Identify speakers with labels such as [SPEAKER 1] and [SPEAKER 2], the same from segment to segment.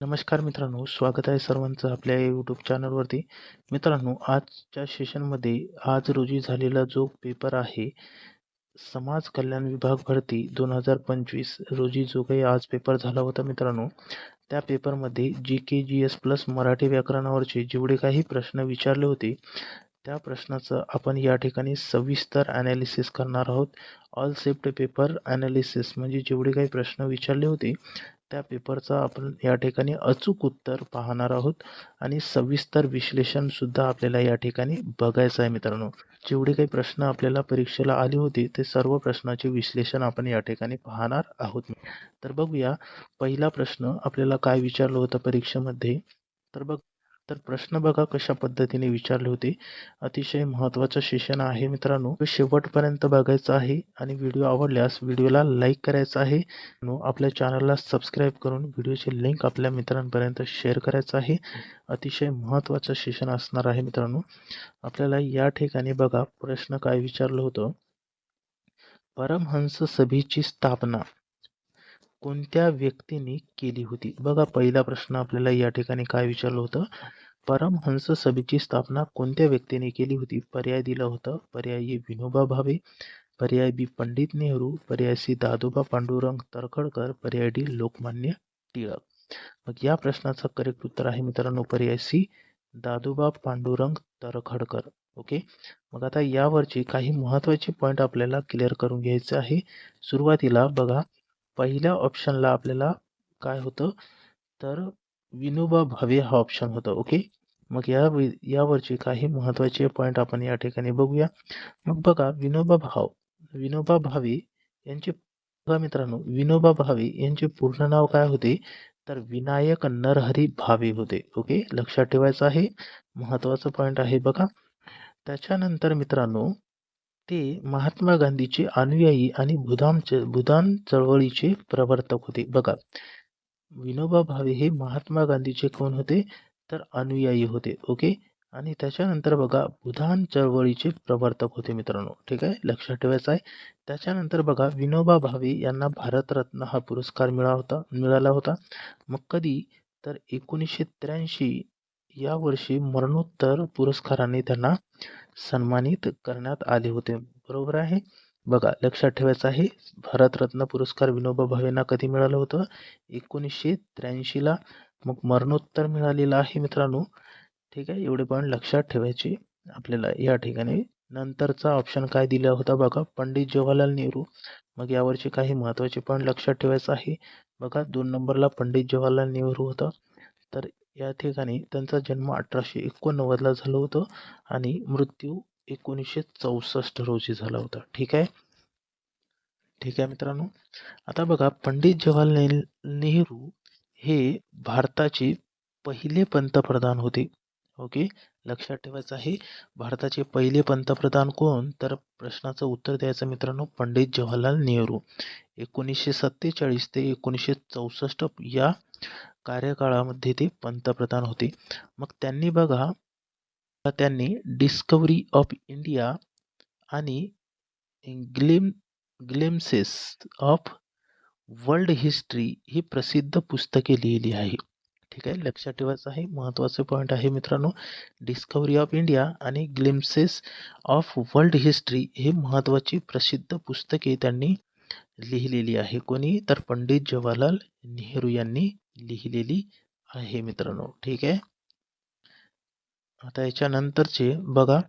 [SPEAKER 1] नमस्कार मित्रांनो स्वागत आहे सर्वांचं आपल्या यूट्यूब चॅनलवरती मित्रांनो आजच्या सेशनमध्ये आज रोजी झालेला जो पेपर आहे समाज कल्याण विभाग भरती दोन हजार पंचवीस रोजी जो काही आज पेपर झाला होता मित्रांनो त्या पेपरमध्ये G K G S plus Marathi व्याकरणावरचे जेवढे काही प्रश्न विचारले होते त्या प्रश्नाचं आपण या ठिकाणी सविस्तर ॲनालिसिस करणार आहोत. ऑल सेफ्ट पेपर ॲनालिसिस म्हणजे जेवढे काही प्रश्न विचारले होते त्या पेपरचा आपण या ठिकाणी अचूक उत्तर पाहणार आहोत. आणि सविस्तर विश्लेषण सुद्धा आपल्याला या ठिकाणी बघायचं आहे मित्रांनो. जेवढे काही प्रश्न आपल्याला परीक्षेला आले होते ते सर्व प्रश्नाचे विश्लेषण आपण या ठिकाणी पाहणार आहोत. तर बघूया पहिला प्रश्न आपल्याला काय विचारलं होतं परीक्षेमध्ये? तर बघ तर प्रश्न बघा कशा पद्धतीने विचारले होते. अतिशय महत्त्वाचं सेशन आहे मित्रांनो. शेवटपर्यंत बघायचं आहे आणि व्हिडिओ आवडल्यास व्हिडिओला लाईक करायचा आहे. आपल्या चॅनलला सबस्क्राईब करून व्हिडिओची लिंक आपल्या मित्रांपर्यंत शेअर करायचं आहे. अतिशय महत्त्वाचं सेशन असणार आहे मित्रांनो. आपल्याला या ठिकाणी बघा प्रश्न काय विचारलं होतं. परमहंस सभेची स्थापना. कोणत्या व्यक्तीने केली होती? बघा पहिला प्रश्न आपल्याला या ठिकाणी काय विचारलं होतं? परमहंस सभेची स्थापना कोणत्या व्यक्तीने केली होती? पर्याय दिला होता. पर्याय विनोबा भावे. पर्याय बी पंडित नेहरू. पर्याय सी दादोबा पांडुरंग तरखडकर. पर्याय डी लोकमान्य टिळक. मग या प्रश्नाचं करेक्ट उत्तर आहे मित्रांनो पर्याय सी दादोबा पांडुरंग तरखडकर. ओके? मग आता यावरचे काही महत्त्वाचे पॉईंट आपल्याला क्लिअर करून घ्यायचे आहे. सुरुवातीला बघा पहिल्या ऑप्शनला आपल्याला काय होतं? तर विनोबा भावे हा ऑप्शन होता ओके मग या यावरचे काही महत्त्वाचे पॉईंट आपण या ठिकाणी बघूया. मग बघा विनोबा भाव विनोबा भावे यांचे बघा मित्रांनो विनोबा भावे यांचे पूर्ण नाव काय होते? तर विनायक नरहरी भावे होते ओके लक्षात ठेवायचं आहे महत्वाचं पॉईंट आहे बघा. त्याच्यानंतर मित्रांनो ते महात्मा गांधीचे अनुयायी आणि बुधामचे भूदान चळवळीचे प्रवर्तक होते. बघा विनोबा भावे हे महात्मा गांधीचे कोण होते? तर अनुयायी होते ओके? आणि त्याच्यानंतर बघा बुधान चळवळीचे प्रवर्तक होते मित्रांनो ठीक आहे? लक्षात ठेवायचं आहे. त्याच्यानंतर बघा विनोबा भावे यांना भारतरत्न हा पुरस्कार मिळा होता मिळाला होता. मग कधी? तर एकोणीसशे त्र्याऐंशी या वर्षी मरणोत्तर पुरस्काराने त्यांना सन्मानित करण्यात आले होते. बरोबर आहे? बघा लक्षात ठेवायचं आहे भारतरत्न पुरस्कार विनोबा भावेंना कधी मिळालं होतं? एकोणीसशे त्र्याऐंशीला मग मरणोत्तर मिळालेलं आहे मित्रांनो. ठीक आहे? एवढे पण लक्षात ठेवायचे आपल्याला. या ठिकाणी नंतरचा ऑप्शन काय दिला होता बघा? पंडित जवाहरलाल नेहरू. मग यावरचे काही महत्त्वाचे पण लक्षात ठेवायचं आहे. बघा दोन नंबरला पंडित जवाहरलाल नेहरू होता. तर या ठिकाणी त्यांचा जन्म अठराशे एकोणनव्वदला झालं होतं आणि मृत्यू एकोणीसशे चौसष्ट रोजी झाला होता. ठीक आहे? ठीक आहे मित्रांनो? आता बघा पंडित जवाहरलाल नेहरू हे भारताचे पहिले पंतप्रधान होते. ओके? लक्षात ठेवायचं आहे भारताचे पहिले पंतप्रधान कोण? तर प्रश्नाचं उत्तर द्यायचं मित्रांनो पंडित जवाहरलाल नेहरू. एकोणीसशे सत्तेचाळीस ते एकोणीसशे चौसष्ट या कार्यकाळामध्ये ते पंतप्रधान होते. मग त्यांनी बघा त्यांनी डिस्कवरी ऑफ इंडिया आणि glim glimpses of world history ही प्रसिद्ध पुस्तके लिहिली आहे. ठीक आहे? लक्षात ठेवायचं आहे. महत्त्वाचे पॉईंट आहे मित्रांनो. डिस्कवरी ऑफ इंडिया आणि ग्लिम्सेस ऑफ वर्ल्ड हिस्ट्री हे महत्त्वाची प्रसिद्ध पुस्तके त्यांनी लिहिलेली आहे. कोणी? तर पंडित जवाहरलाल नेहरू यांनी लिहिलेली आहे मित्रांनो. ठीक आहे? आता याच्यानंतरचे बघा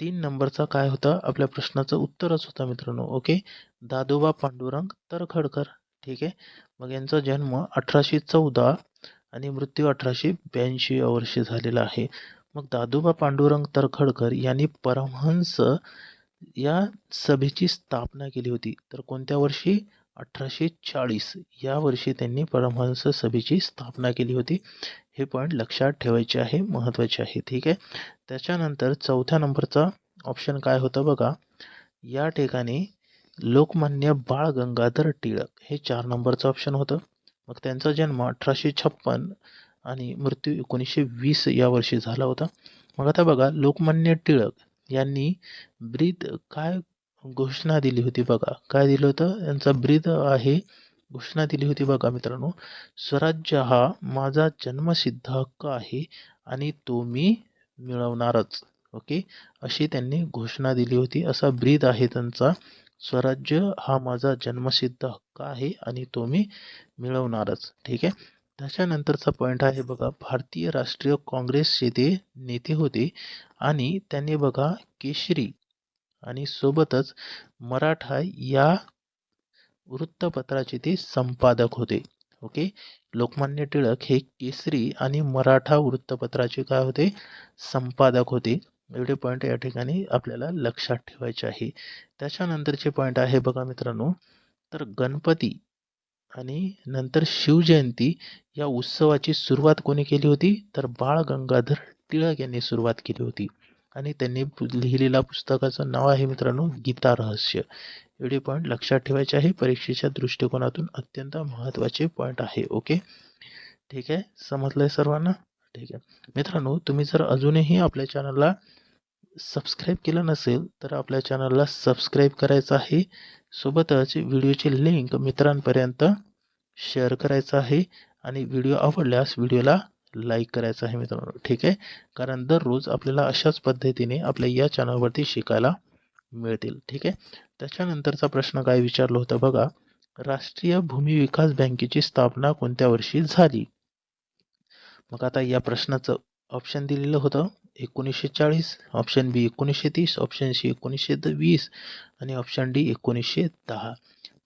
[SPEAKER 1] तीन नंबरचा काय होता? आपल्या प्रश्नाचं उत्तरच होता मित्रांनो. ओके? दादोबा पांडुरंग तरखडकर. ठीक आहे? मग यांचा जन्म अठराशे चौदा आणि मृत्यू अठराशे ब्याऐंशी या वर्षी झालेला आहे. मग दादोबा पांडुरंग तरखडकर यांनी परमहंस या सभेची स्थापना केली होती. तर कोणत्या वर्षी? अठराशे चाळीस या वर्षी त्यांनी परमहंस सभेची स्थापना केली होती. हे पॉईंट लक्षात ठेवायचे आहे महत्त्वाचे आहे ठीक आहे? त्याच्यानंतर चौथ्या नंबरचा ऑप्शन काय होतं बघा? या ठिकाणी लोकमान्य बाळ गंगाधर टिळक हे चार नंबरचं ऑप्शन होतं. मग त्यांचा जन्म अठराशे छप्पन आणि मृत्यू एकोणीसशे वीस या वर्षी झाला होता. मग आता बघा लोकमान्य टिळक यांनी ब्रीद काय घोषणा दिली होती बघा. काय दिलं होतं? यांचा ब्रीद आहे. घोषणा दिली होती बघा मित्रांनो. स्वराज्य हा माझा जन्मसिद्ध हक्क आहे आणि तो मी मिळवणारच. ओके? अशी त्यांनी घोषणा दिली होती. असा ब्रीद आहे त्यांचा. स्वराज्य हा माझा जन्मसिद्ध हक्क आहे आणि तो मी मिळवणारच. ठीक आहे? त्याच्यानंतरचा पॉईंट आहे बघा. भारतीय राष्ट्रीय काँग्रेसचे ते नेते होते आणि त्यांनी बघा केशरी आणि सोबतच मराठा या वृत्तपत्राचे ते संपादक होते. ओके? लोकमान्य टिळक हे केसरी आणि मराठा वृत्तपत्राचे काय होते? संपादक होते. एवढे पॉईंट या ठिकाणी आपल्याला लक्षात ठेवायचे आहे. त्याच्यानंतरचे पॉईंट आहे बघा मित्रांनो. तर गणपती आणि नंतर शिवजयंती या उत्सवाची सुरुवात कोणी केली होती? तर बाळ गंगाधर टिळक यांनी सुरुवात केली होती. आणि त्यांनी लिहिलेल्या पुस्तकाचं नाव आहे मित्रांनो गीता रहस्य. एवढे पॉईंट लक्षात ठेवायचे आहे परीक्षेच्या दृष्टिकोनातून अत्यंत महत्त्वाचे पॉईंट आहे ओके ठीक आहे? समजलंय सर्वांना? ठीक आहे. मित्रांनो तुम्ही जर अजूनही आपल्या चॅनलला सबस्क्राईब केलं नसेल तर आपल्या चॅनलला सबस्क्राईब करायचं आहे. सोबतच व्हिडिओची लिंक मित्रांपर्यंत शेअर करायचं आहे. आणि व्हिडिओ आवडल्यास व्हिडिओला लाईक करायचं आहे मित्रांनो. ठीक आहे? कारण दररोज आपल्याला अशाच पद्धतीने आपल्या या चॅनलवरती शिकायला मिळतील. ठीक आहे? त्याच्यानंतरचा प्रश्न काय विचारलं होतं बघा? राष्ट्रीय भूमी विकास बँकेची स्थापना कोणत्या वर्षी झाली? मग आता या प्रश्नाचं ऑप्शन दिलेलं होतं. एकोणीसशे चाळीस ऑप्शन बी एकोणीसशे तीस ऑप्शन सी एकोणीसशे वीस आणि ऑप्शन डी एकोणीसशे दहा.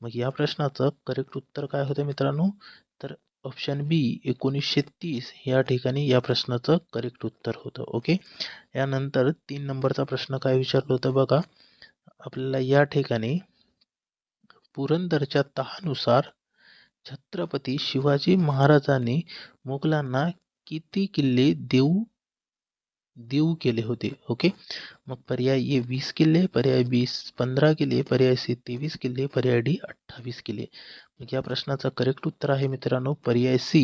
[SPEAKER 1] मग या प्रश्नाचं करेक्ट उत्तर काय होतं मित्रांनो? तर ऑप्शन बी एकोणीसशे तीस या ठिकाणी या प्रश्नाचं करेक्ट उत्तर होतं ओके यानंतर तीन नंबरचा प्रश्न काय विचारलं होतं बघा? आपल्याला या ठिकाणी पुरंदरच्या तहानुसार छत्रपती शिवाजी महाराजांनी मुघलांना किती किल्ले देऊ देऊ केले होते ओके मग पर्याय ए वीस किल्ले पर्याय बी पंधरा किल्ले पर्याय सी तेवीस किल्ले पर्याय डी अठ्ठावीस किल्ले मग या प्रश्नाचं करेक्ट उत्तर आहे मित्रांनो पर्याय सी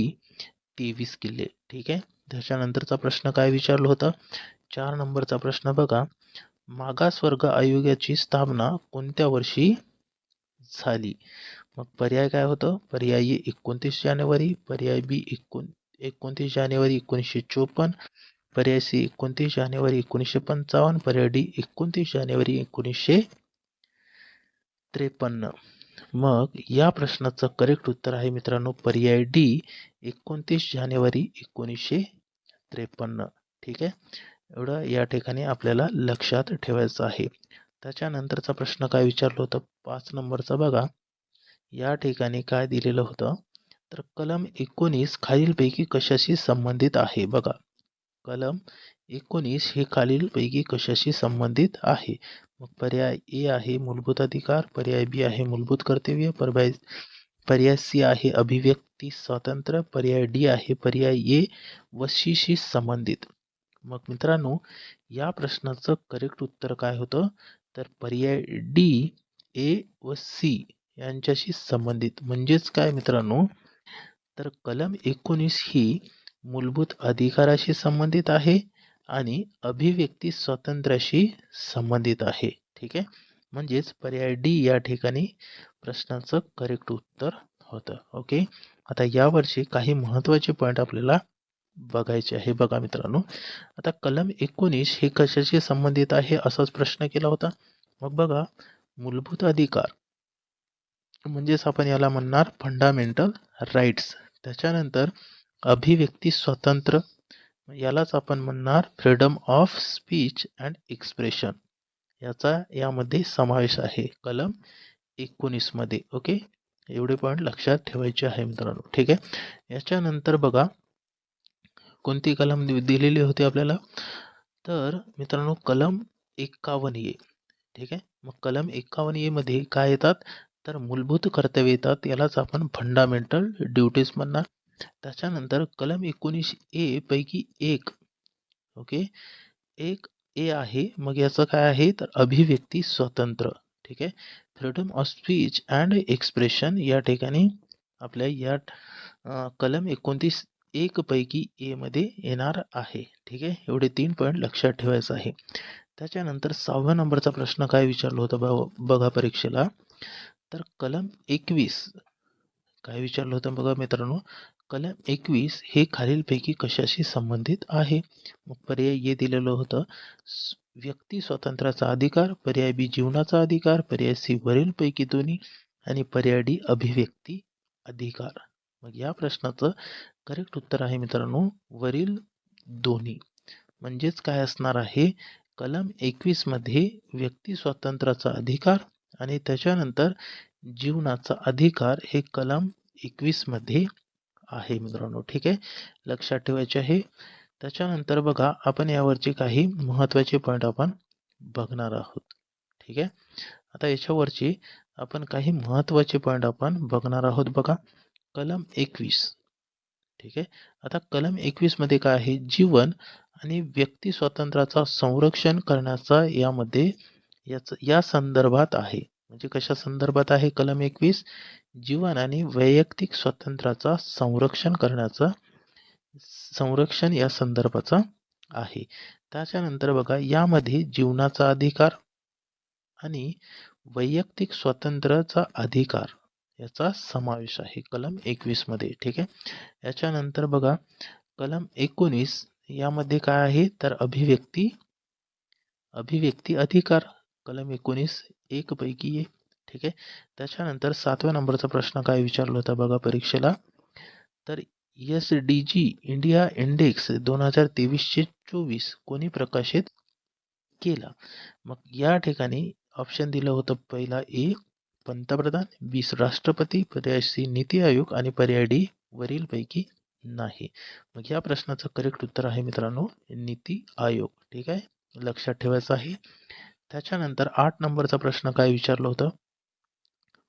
[SPEAKER 1] तेवीस किल्ले ठीक आहे? त्याच्यानंतरचा प्रश्न काय विचारला होता? चार नंबरचा प्रश्न बघा. मागासवर्ग आयोगाची स्थापना कोणत्या वर्षी झाली? मग पर्याय काय होतं? पर्याय ए एकोणतीस जानेवारी पर्याय बी एकोण एकोणतीस जानेवारी एकोणीसशे चोपन्न पर्याय सी एकोणतीस जानेवारी एकोणीसशे पंचावन्न पर्याय डी एकोणतीस जानेवारी एकोणीसशे त्रेपन्न. मग या प्रश्नाचं करेक्ट उत्तर आहे मित्रांनो पर्याय डी एकोणतीस जानेवारी एकोणीसशे त्रेपन्न. ठीक आहे? एवढं या ठिकाणी आपल्याला लक्षात ठेवायचं आहे. त्याच्यानंतरचा प्रश्न काय विचारलं होतं? पाच नंबरचा बघा. या ठिकाणी काय दिलेलं होतं? तर कलम एकोणीस खालीलपैकी कशाशी संबंधित आहे? बघा. कलम एकोणीस हे खालीलपैकी कशाशी संबंधित आहे? मग पर्याय ए आहे मूलभूत अधिकार पर्याय बी आहे मूलभूत कर्तव्य पर्याय पर्याय सी आहे अभिव्यक्ती स्वातंत्र्य पर्याय डी आहे पर्याय ए वशीशी संबंधित. मग मित्रांनो या प्रश्नाचं करेक्ट उत्तर काय होतं? तर पर्याय डी ए व सी यांच्याशी संबंधित. म्हणजेच काय मित्रांनो? तर कलम एकोणीस ही मूलभूत अधिकाराशी संबंधित आहे आणि अभिव्यक्ती स्वातंत्र्याशी संबंधित आहे. ठीक आहे? म्हणजेच पर्याय डी या ठिकाणी प्रश्नाचं करेक्ट उत्तर होतं. ओके आता यावरचे काही महत्त्वाचे पॉईंट आपल्याला बघायचे आहे. बघा मित्रांनो आता कलम एकोणीस हे कशाशी संबंधित आहे असाच प्रश्न केला होता. मग बघा मूलभूत अधिकार म्हणजेच आपण याला म्हणणार फंडामेंटल राईट्स त्याच्यानंतर अभिव्यक्ती स्वातंत्र्य यालाच आपण म्हणणार freedom of speech and expression याचा यामध्ये समावेश आहे. कलम एकोणीसमध्ये ओके? एवढे पॉईंट लक्षात ठेवायचे आहे मित्रांनो. ठीक आहे? याच्यानंतर बघा कोणती कलम दि- दिलेली होती आपल्याला? तर मित्रांनो कलम एक्कावन्न ए. ठीक आहे? मग कलम एक्कावन्न ए मध्ये काय येतात? तर मूलभूत कर्तव्य येतात. यालाच आपण फंडामेंटल ड्युटीज म्हणणार. त्याच्यानंतर कलम एकोणीस ए पैकी एक ओके? एक ए आहे मग याचं काय आहे? तर अभिव्यक्ती स्वतंत्र ठीक आहे? Freedom of speech and expression या ठिकाणी आपल्या या कलम एकोणतीस एक पैकी ए मध्ये येणार आहे ठीक आहे? एवढे तीन पॉईंट लक्षात ठेवायचं आहे. त्याच्यानंतर सहाव्या नंबरचा प्रश्न काय विचारलं होतं बघा परीक्षेला? तर कलम एकवीस काय विचारलं होतं बघा मित्रांनो? कलम एकवीस हे खालीलपैकी कशाशी संबंधित आहे? मग पर्याय ये दिलेलं होतं. व्यक्ती स्वातंत्र्याचा अधिकार पर्याय बी जीवनाचा अधिकार पर्याय सी वरीलपैकी दोन्ही आणि पर्याय डी अभिव्यक्ती अधिकार. मग या प्रश्नाचं करेक्ट उत्तर आहे मित्रांनो वरील दोन्ही. म्हणजेच काय असणार आहे? कलम एकवीसमध्ये व्यक्ती स्वातंत्र्याचा अधिकार आणि त्याच्यानंतर जीवनाचा अधिकार हे कलम एकवीसमध्ये आहे मित्रांनो. ठीक आहे? लक्षात ठेवायचे आहे. त्याच्यानंतर बघा आपण यावरचे काही महत्त्वाचे पॉईंट आपण बघणार आहोत. ठीक आहे? आता याच्यावरची आपण काही महत्त्वाचे पॉईंट आपण बघणार आहोत बघा. कलम एकवीस. ठीक आहे? आता कलम एकवीसमध्ये काय आहे? जीवन आणि व्यक्ती स्वातंत्र्याचा संरक्षण करण्याचा यामध्ये याच या संदर्भात आहे. म्हणजे कशा संदर्भात आहे? कलम एकवीस जीवन आणि वैयक्तिक स्वातंत्र्याचा संरक्षण करण्याचा संरक्षण या संदर्भाचा आहे. त्याच्यानंतर बघा यामध्ये जीवनाचा अधिकार आणि वैयक्तिक स्वातंत्र्याचा अधिकार याचा समावेश आहे. कलम एकवीसमध्ये ठीक आहे? याच्यानंतर बघा कलम एकोणीस यामध्ये काय आहे? तर अभिव्यक्ती अभिव्यक्ती अधिकार. कलम एकोणीस एक पैकी आहे ठीक आहे? त्याच्यानंतर सातव्या नंबरचा प्रश्न काय विचारला होता बघा परीक्षेला? तर S D G India index दोन हजार तेवीसशे चोवीस कोणी प्रकाशित केला? मग या ठिकाणी ऑप्शन दिलं होतं पहिला ए पंतप्रधान वीस राष्ट्रपती पर्याय सी नीती आयोग आणि पर्याय डी वरीलपैकी नाही. मग या प्रश्नाचं करेक्ट उत्तर आहे मित्रांनो नीती आयोग ठीक आहे? लक्षात ठेवायचं आहे. त्याच्यानंतर आठ नंबरचा प्रश्न काय विचारलं होतं?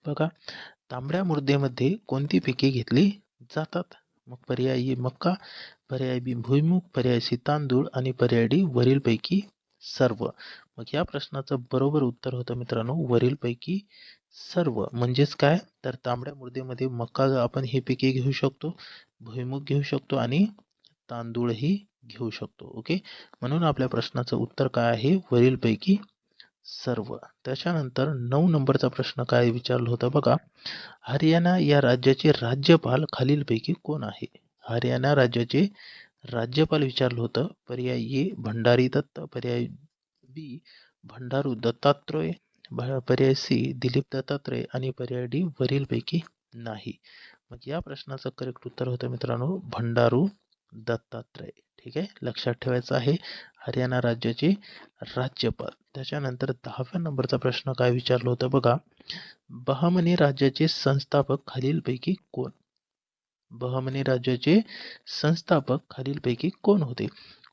[SPEAKER 1] बघा तांबड्या मुर्देमध्ये कोणती पिके घेतली जातात? मग पर्याय ए मक्का पर्याय बी भुईमुग पर्याय सी तांदूळ आणि पर्याय डी वरीलपैकी सर्व. मग या प्रश्नाचं बरोबर उत्तर होतं मित्रांनो वरीलपैकी सर्व. म्हणजेच काय? तर तांबड्या मुर्देमध्ये मक्का आपण हे पिके घेऊ शकतो भुईमुग घेऊ शकतो आणि तांदूळही घेऊ शकतो. ओके? म्हणून आपल्या प्रश्नाचं उत्तर काय आहे? वरीलपैकी सर्व. त्याच्यानंतर नऊ नंबरचा प्रश्न काय विचारला होता बघा? हरियाणा या राज्याचे राज्यपाल खालीलपैकी कोण आहे? हरियाणा राज्याचे राज्यपाल विचारलं होतं. पर्याय ए भंडारी दत्त. पर्याय बी भंडारू दत्तात्रय. भ- पर्याय सी दिलीप दत्तात्रय. आणि पर्याय डी वरीलपैकी नाही. मग या प्रश्नाचं करेक्ट उत्तर होतं मित्रांनो भंडारू दत्तात्रय. ठीक आहे? लक्षात ठेवायचं आहे. हरियाणा राज्याचे राज्यपाल. त्याच्यानंतर दहाव्या नंबरचा प्रश्न काय विचारलं होतं बघा. बहामनी राज्याचे संस्थापक खालीलपैकी कोण? बहमनी राज्याचे संस्थापक खालीलपैकी कोण होते?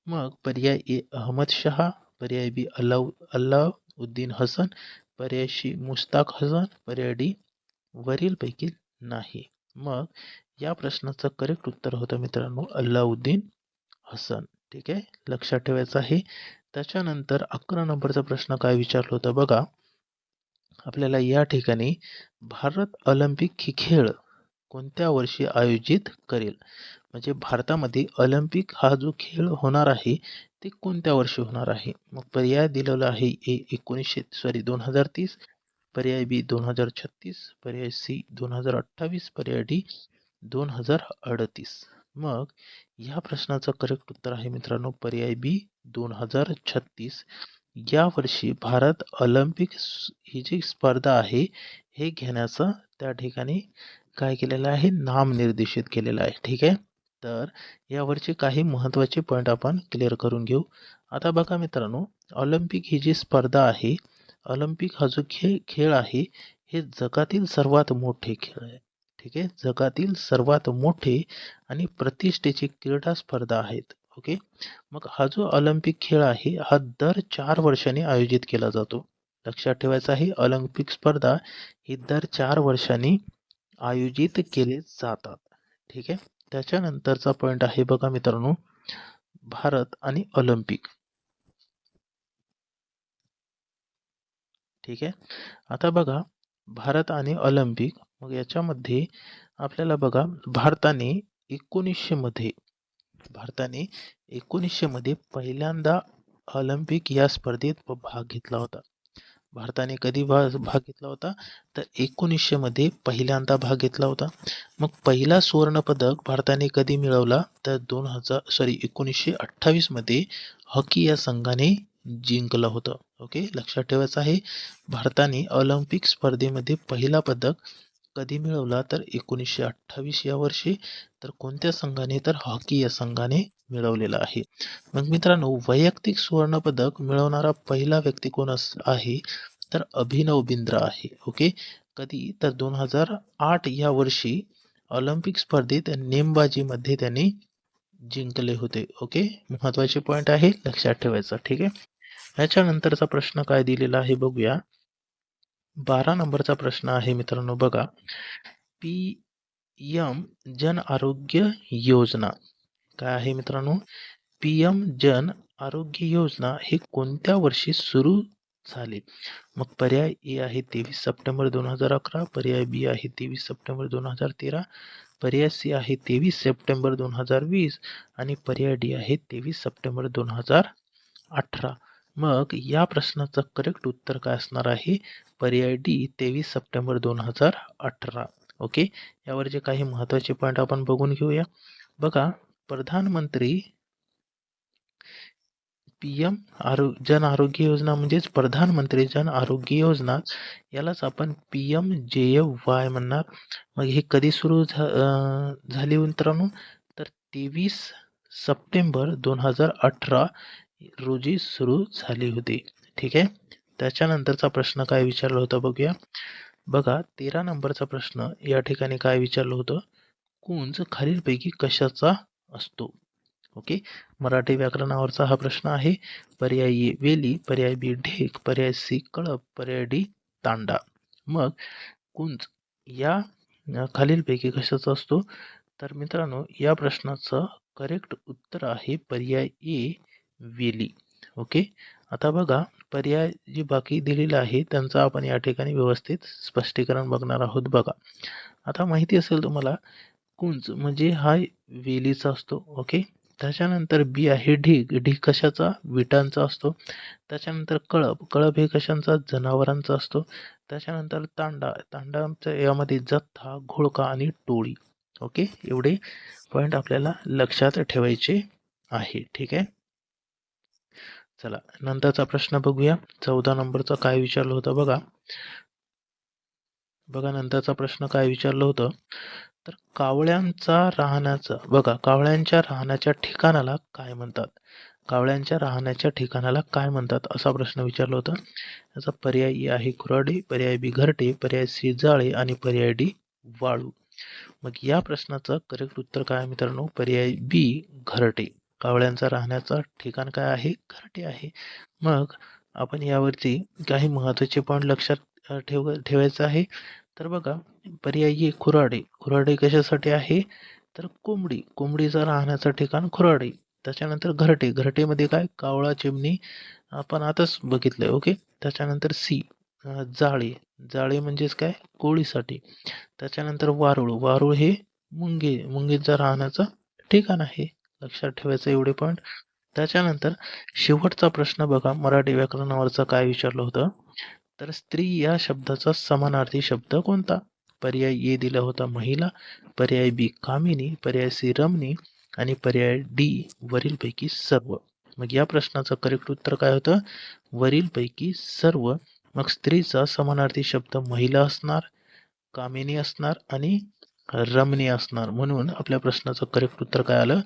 [SPEAKER 1] मग पर्याय ए अहमद शहा पर्याय बी अल्लाउ अल्लाउद्दीन हसन पर्याय सी मुस्ताक हसन पर्याय डी वरीलपैकी नाही. मग या प्रश्नाचं करेक्ट उत्तर होतं मित्रांनो अल्लाउद्दीन हसन. ठीक आहे? लक्षात ठेवायचं आहे. त्याच्यानंतर अकरा नंबरचा प्रश्न काय विचारलं होतं बघा. आपल्याला या ठिकाणी भारत ऑलिम्पिक ही खेळ कोणत्या वर्षी आयोजित करेल? म्हणजे भारतामध्ये ऑलिम्पिक हा जो खेळ होणार आहे ते कोणत्या वर्षी होणार आहे? मग पर्याय दिलेला आहे ए एकोणीसशे सॉरी दोन हजार तीस पर्याय बी दोन हजार छत्तीस पर्याय सी दोन हजार अठ्ठावीस पर्याय डी दोन हजार अडतीस. मग या प्रश्नाचं करेक्ट उत्तर आहे मित्रांनो पर्याय बी दोन हजार छत्तीस. या वर्षी भारत ऑलिम्पिक ही जी स्पर्धा आहे हे घेण्याचं त्या ठिकाणी काय केलेलं आहे? नाम निर्देशित केलेलं आहे. ठीक आहे? तर यावरचे काही महत्त्वाचे पॉईंट आपण क्लिअर करून घेऊ. आता बघा मित्रांनो ऑलिम्पिक ही जी स्पर्धा आहे ऑलिम्पिक हा जो खेळ खेळ आहे हे जगातील सर्वात मोठे खेळ आहे. ठीक आहे? जगातील सर्वात मोठे आणि प्रतिष्ठेची क्रीडा स्पर्धा आहेत. ओके? मग हा जो ऑलिम्पिक खेळ आहे हा दर चार वर्षांनी आयोजित केला जातो. लक्षात ठेवायचं आहे ऑलिम्पिक स्पर्धा ही दर चार वर्षांनी आयोजित केले जातात. ठीक आहे? त्याच्यानंतरचा पॉईंट आहे बघा मित्रांनो भारत आणि ऑलिम्पिक. ठीक आहे? आता बघा भारत आणि ऑलिम्पिक मग याच्यामध्ये आपल्याला बघा भारताने एकोणीसशेमध्ये भारताने एकोणीसशेमध्ये पहिल्यांदा ऑलिम्पिक या स्पर्धेत भाग घेतला होता. भारताने कधी भाग भाग घेतला होता? तर एकोणीसशेमध्ये पहिल्यांदा भाग घेतला होता. मग पहिला सुवर्णपदक भारताने कधी मिळवला? तर दोन हजार सॉरी एकोणीसशे अठ्ठावीसमध्ये हॉकी या संघाने जिंकलं होतं. ओके लक्षात ठेवायचं आहे भारताने ऑलिम्पिक स्पर्धेमध्ये पहिला पदक कधी मिळवला तर एकोणीसशे अठ्ठावीस या वर्षी तर कोणत्या संघाने तर हॉकी या संघाने मिळवलेला आहे? मग मित्रांनो वैयक्तिक सुवर्णपदक मिळवणारा पहिला व्यक्ती कोण आहे? तर अभिनव बिंद्रा आहे ओके? कधी तर दोन हजार आठ या वर्षी ऑलिम्पिक स्पर्धेत नेमबाजीमध्ये त्यांनी जिंकले होते ओके? महत्त्वाचे पॉईंट आहे लक्षात ठेवायचं ठीक आहे? ह्याच्यानंतरचा प्रश्न काय दिलेला आहे बघूया. बारा नंबरचा प्रश्न आहे मित्रांनो बघा. P M Jan Arogya Yojana. काय आहे मित्रांनो? पी एम जन आरोग्य योजना हे कोणत्या वर्षी सुरू झाले? मग पर्याय ए आहे तेवीस सप्टेंबर दोन हजार अकरा पर्याय बी आहे तेवीस सप्टेंबर दोन हजार तेरा पर्याय सी आहे तेवीस सप्टेंबर दोन हजार वीस आणि पर्याय डी आहे तेवीस सप्टेंबर दोन हजार अठरा. मग या प्रश्नाचं करेक्ट उत्तर काय असणार आहे? पर्याय डी तेवीस सप्टेंबर दोन हजार अठरा. ओके? यावर जे काही महत्त्वाचे पॉईंट आपण बघून घेऊया. बघा प्रधानमंत्री पी एम आरो जन आरोग्य योजना म्हणजेच प्रधानमंत्री जन आरोग्य योजना यालाच आपण P M J F Y म्हणणार. मग हे कधी सुरू झाली मित्रांनो? तर तेवीस सप्टेंबर दोन हजार अठरा रोजी सुरू झाली होती. ठीक आहे? त्याच्यानंतरचा प्रश्न काय विचारला होता बघूया. बघा तेरा नंबरचा प्रश्न या ठिकाणी काय विचारलं होतं? कुंज खालीलपैकी कशाचा असतो? ओके? मराठी व्याकरणावरचा हा प्रश्न आहे. पर्याय ए वेली पर्याय बी ढेक पर्याय सी कळप पर्याय डी तांडा. मग कुंज या खालीलपैकी कशाचा असतो? तर मित्रांनो या प्रश्नाचं करेक्ट उत्तर आहे पर्याय ए वेली. ओके आता बघा पर्याय जे बाकी दिलेला आहे त्यांचं आपण या ठिकाणी व्यवस्थित स्पष्टीकरण बघणार आहोत बघा. आता माहिती असेल तुम्हाला कुंज म्हणजे हा वेलीचा असतो. ओके त्याच्यानंतर बी आहे ढीग. ढीग कशाचा? विटांचा असतो. त्याच्यानंतर कळप. कळप हे कशांचा? जनावरांचा असतो. त्याच्यानंतर तांडा. तांडाच्या यामध्ये जथ्था घोळका आणि टोळी. ओके एवढे पॉईंट आपल्याला लक्षात ठेवायचे आहे. ठीक आहे? चला नंतरचा प्रश्न बघूया. चौदा नंबरचा काय विचारलं होतं बघा. बघा नंतरचा प्रश्न काय विचारलं होतं. तर कावळ्यांचा राहण्याचा बघा कावळ्यांच्या राहण्याच्या ठिकाणाला काय म्हणतात? कावळ्यांच्या राहण्याच्या ठिकाणाला काय म्हणतात? असा प्रश्न विचारला होता. याचा पर्याय आहे खुराडी पर्याय बी घरटे पर्याय सी जाळे आणि पर्याय डी वाळू. मग या प्रश्नाचं करेक्ट उत्तर काय मित्रांनो? पर्याय बी घरटे. कावळ्यांचा राहण्याचा ठिकाण काय आहे? घरटे आहे. मग आपण यावरती काही महत्त्वाचे पॉईंट लक्षात ठेव ठेवायचं आहे. तर बघा पर्यायी खुराडे. खुराडे कशासाठी आहे? तर कोंबडी. कोंबडीचं राहण्याचं ठिकाण खुराडे. त्याच्यानंतर घरटे. घरटेमध्ये काय? कावळा चिमणी आपण आताच बघितलंय ओके? त्याच्यानंतर सी जाळे. जाळे म्हणजेच काय? कोळीसाठी. त्याच्यानंतर वारुळ. वारुळ हे मुंगे मुंगीचं राहण्याचं ठिकाण आहे. लक्षात ठेवायचं एवढे पॉईंट त्याच्यानंतर शेवटचा प्रश्न बघा. मराठी व्याकरणावरचा काय विचारलं होतं? तर स्त्री या शब्दाचा समानार्थी शब्द कोणता? पर्याय ए दिला होता महिला पर्याय बी कामिनी पर्याय सी रमणी आणि पर्याय डी वरीलपैकी सर्व. मग या प्रश्नाचं करेक्ट उत्तर काय होतं? वरीलपैकी सर्व. मग स्त्रीचा समानार्थी शब्द महिला असणार कामिनी असणार आणि रमणी असणार. म्हणून आपल्या प्रश्नाचं करेक्ट उत्तर काय आलं?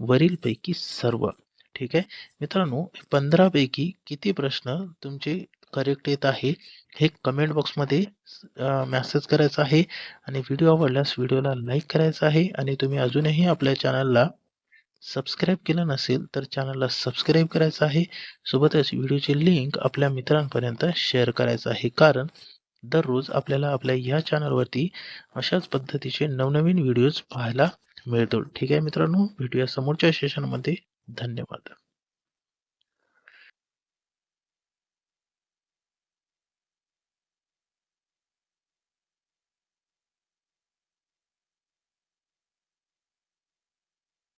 [SPEAKER 1] वरीलपैकी सर्व. ठीक आहे? मित्रांनो पंधरापैकी किती प्रश्न तुमचे करेक्ट येत आहे? हे कमेंट बॉक्समध्ये मेसेज करायचा आहे आणि व्हिडिओ आवडल्यास व्हिडिओला लाईक करायचा आहे आणि तुम्ही अजूनही आपल्या चॅनलला सबस्क्राईब केलं नसेल तर चॅनलला सबस्क्राईब करायचं आहे. सोबतच व्हिडिओची लिंक आपल्या मित्रांपर्यंत शेअर करायचं आहे. कारण दररोज आपल्याला आपल्या या चॅनलवरती अशाच पद्धतीचे नवनवीन व्हिडिओज पाहायला मिळतो ठीक आहे मित्रांनो भेटूया समोरच्या सेशनमध्ये धन्यवाद.